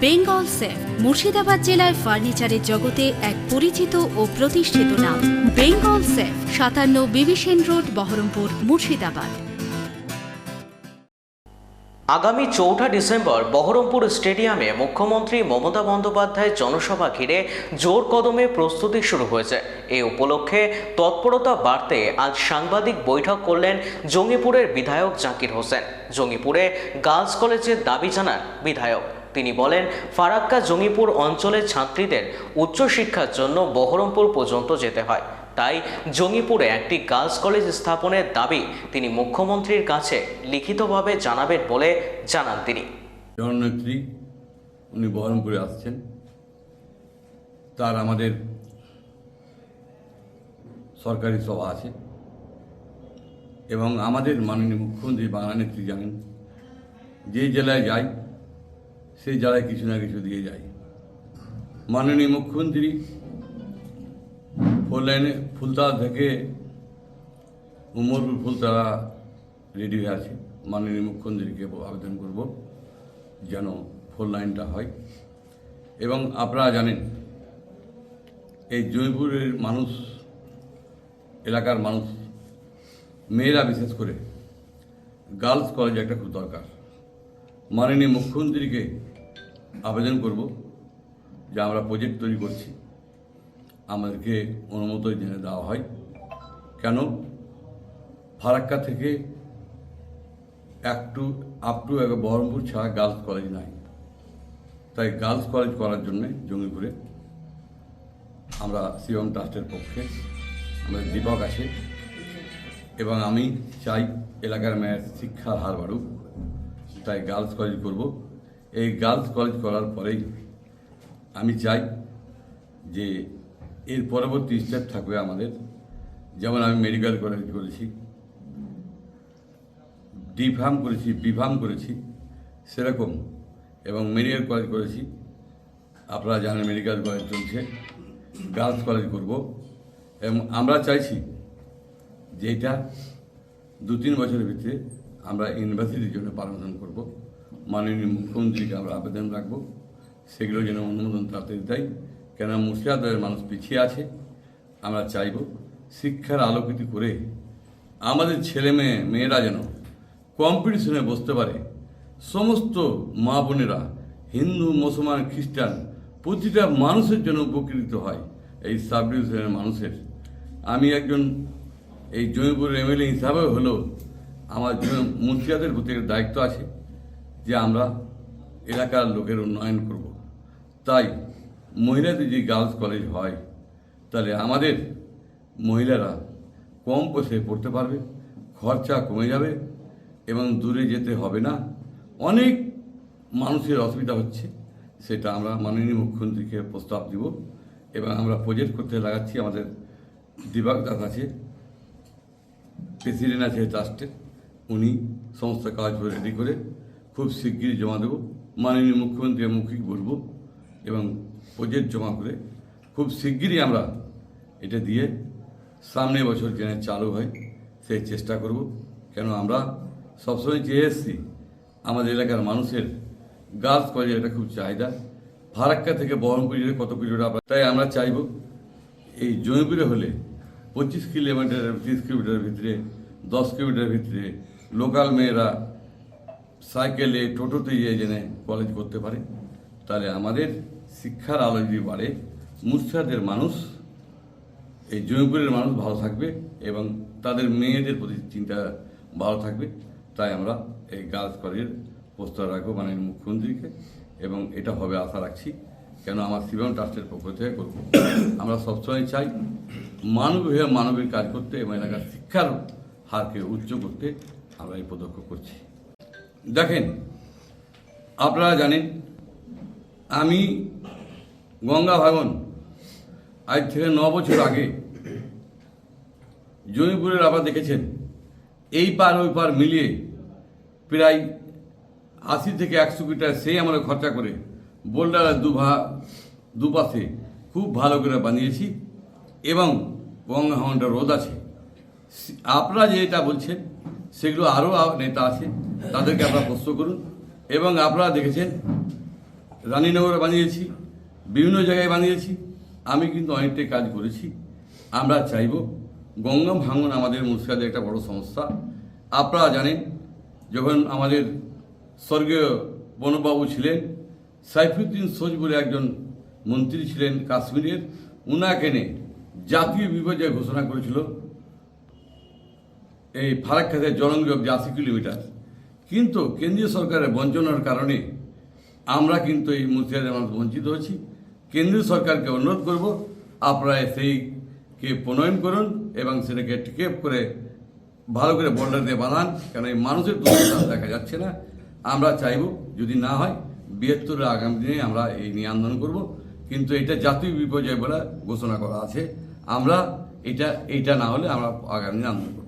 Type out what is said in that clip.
Bengal safe, Murshidabad জেলায় ফার্নিচারের জগতে এক পরিচিত ও প্রতিষ্ঠিত নাম। বেঙ্গল সেফ, সাতান্ন বিবিসেন রোড, বহরমপুর, মুর্শিদাবাদ। আগামী চৌঠা ডিসেম্বর বহরমপুর স্টেডিয়ামে মুখ্যমন্ত্রী মমতা বন্দ্যোপাধ্যায়ের জনসভা ঘিরে জোর কদমে প্রস্তুতি শুরু হয়েছে। এ উপলক্ষে তৎপরতা বাড়তে আজ সাংবাদিক বৈঠক করলেন জঙ্গিপুরের বিধায়ক জাকির হোসেন। জঙ্গিপুরে গার্লস কলেজের দাবি জানান বিধায়ক। তিনি বলেন, ফারাক্কা জঙ্গিপুর অঞ্চলের ছাত্রীদের উচ্চশিক্ষার জন্য বহরমপুর পর্যন্ত যেতে হয়। তাই জঙ্গিপুরে একটি গার্লস কলেজ স্থাপনের দাবি তিনি মুখ্যমন্ত্রীর কাছে লিখিতভাবে জানাবেন বলে জানান তিনি। জননেত্রী, উনি বহরমপুরে আসছেন। তার আমাদের সরকারি সভা আছে। এবং আমাদের মাননীয় মুখ্যমন্ত্রী, বাংলা নেত্রী জানেন, যে জেলায় যাই সেই জেলায় কিছু না কিছু দিয়ে যাই মাননীয় মুখ্যমন্ত্রী ফোর লাইনে ফুলতলা থেকে উমরপুর ফুলতলা রেডি হয়ে আছে। মাননীয় মুখ্যমন্ত্রীকে আবেদন করব যেন ফোর লাইনটা হয়। এবং আপনারা জানেন, এই জয়পুরের মানুষ, এলাকার মানুষ, মেয়েরা বিশেষ করে গার্লস কলেজ একটা খুব দরকার। মাননীয় মুখ্যমন্ত্রীকে আবেদন করব যে আমরা প্রজেক্ট তৈরি করছি। আমাদেরকে অনুমতি জেনে দেওয়া হয়। কেন? ফারাক্কা থেকে এক টু আপ টু বহরমপুর ছাড়া গার্লস কলেজ নাই। তাই গার্লস কলেজ করার জন্য জঙ্গিপুরে আমরা শিবম ট্রাস্টের পক্ষে, আমাদের দীপক আছে। এবং আমি চাই এলাকার মেয়ের শিক্ষার হার বাড়ুক। তাই গার্লস কলেজ করব। এই গার্লস কলেজ করার পরেই আমি চাই যে এর পরবর্তী স্টেপ থাকবে আমাদের। যেমন আমি মেডিকেল কলেজ করেছি ডি ফার্ম করেছি বি ফার্ম করেছি, সেরকম। এবং মেডিকেল কলেজ করেছি, আপনারা জানেন মেডিকেল কলেজ চলছে। গার্লস কলেজ করব। এবং আমরা চাইছি যে এটা দু তিন বছরের ভিতরে আমরা ইউনিভার্সিটির জন্য পারমিশন করব। মাননীয় মুখ্যমন্ত্রীকে আমরা আবেদন রাখব। সেগুলো যেন অনুমোদন তাড়াতাড়ি দেয়। কেন মুর্শিদাবাদের মানুষ পিছিয়ে আছে। আমরা চাইব শিক্ষার আলোকিত করে আমাদের ছেলে মেয়ে, মেয়েরা যেন কম্পিটিশনে বসতে পারে। সমস্ত মা বোনেরা, হিন্দু, মুসলমান, খ্রিস্টান, প্রতিটা মানুষের জন্য উপকৃত হয় এই সাব ডিভিশনের মানুষের। আমি একজন এই জমিপুরের এমএলএ হিসাবেও হলেও আমার মুর্শিদাবাদের প্রতি দায়িত্ব আছে যে আমরা এলাকার লোকের উন্নয়ন করব। তাই মহিলাদের যদি গার্লস কলেজ হয়, তাহলে আমাদের মহিলারা কম পয়সায় পড়তে পারবে, খরচা কমে যাবে এবং দূরে যেতে হবে না। অনেক মানুষের অসুবিধা হচ্ছে, সেটা আমরা মাননীয় মুখ্যমন্ত্রীকে প্রস্তাব দিব এবং আমরা প্রজেক্ট করতে লাগাচ্ছি। আমাদের দিবাক দাস আছে, প্রেসিডেন্ট আছে ট্রাস্টের। উনি সমস্ত কাজ রেডি করে খুব শিগগিরই জমা দেব। মাননীয় মুখ্যমন্ত্রী মুখিক বলব এবং প্রজেক্ট জমা করে খুব শিগগিরই আমরা এটা দিয়ে সামনের বছর যেন চালু হয়, সেই চেষ্টা করব। কেন আমরা সবসময় চেয়ে এসেছি, আমাদের এলাকার মানুষের গার্লস কলেজের এটা খুব চাহিদা। ফারাক্কা থেকে বহরমপুর যেতে কত কিলোমিটার তাই আমরা চাইব এই জমিপুরে হলে পঁচিশ কিলোমিটার তিরিশ কিলোমিটারের ভিতরে, দশ কিলোমিটারের ভিতরে লোকাল মেয়েরা সাইকেলে, টোটোতে গিয়ে জেনে কলেজ করতে পারে, তাহলে আমাদের শিক্ষার আলো যদি বাড়ে মুর্শিদাদের মানুষ, এই জমিপুরের মানুষ ভালো থাকবে এবং তাদের মেয়েদের প্রতি চিন্তা ভালো থাকবে। তাই আমরা এই গার্লস কলেজের প্রস্তাব রাখব মানে মুখ্যমন্ত্রীকে এবং এটা হবে আশা রাখছি, কেন আমার শিবম ট্রাস্টের পক্ষ থেকে করব। আমরা সবসময় চাই মানবিক হয়ে মানবিক কাজ করতে এবং এলাকার শিক্ষার হারকে উচ্চ করতে আমরা এই পদক্ষেপ করছি। দেখেন, আপনারা জানেন, আমি গঙ্গা ভাগন আজ থেকে ন বছর আগে জমিপুরের আবার দেখেছেন, এই পার ওই পার মিলিয়ে প্রায় আশি থেকে একশো মিটার সেই আমরা খরচা করে বোল্ডার দুভা দুপাশে খুব ভালো করে বানিয়েছি এবং গঙ্গা হাওয়ানটা রোদ আছে। আপনারা যেটা বলছেন সেগুলো আরও নেতা আছে, তাদেরকে আপনারা প্রশ্ন করুন। এবং আপনারা দেখেছেন, রানীনগরে বানিয়েছি, বিভিন্ন জায়গায় বানিয়েছি। আমি কিন্তু অনেকটাই কাজ করেছি। আমরা চাইব, গঙ্গা ভাঙন আমাদের মুর্শিদাবাদের একটা বড় সমস্যা। আপনারা জানেন, যখন আমাদের স্বর্গীয় বনবাবু ছিলেন, সাইফুদ্দিন সোজ বলে একজন মন্ত্রী ছিলেন কাশ্মীরের, উনাকে এনে জাতীয় বিপর্যয় ঘোষণা করেছিল। এই ফারাক্কাতে জলংযোগ যে আশি কিলোমিটার। কিন্তু কেন্দ্রীয় সরকারের বঞ্চনার কারণে আমরা কিন্তু এই মুর্শিদাবাদের মানুষ বঞ্চিত হচ্ছি কেন্দ্রীয় সরকারকে অনুরোধ করব, আপনারা সেইকে প্রণয়ন করুন এবং সেটাকে টিকেপ করে ভালো করে বর্ডার দিয়ে বাঁধান কারণ এই মানুষের দুর্দশা দেখা যাচ্ছে না। আমরা চাইব, যদি না হয়, বৃহত্তর আগামী দিনে আমরা এই নিয়ে আন্দোলন করব। কিন্তু এটা জাতীয় বিপর্যয় বলে ঘোষণা করা আছে। আমরা এটা এইটা না হলে আমরা আগামী দিনে আন্দোলন করব।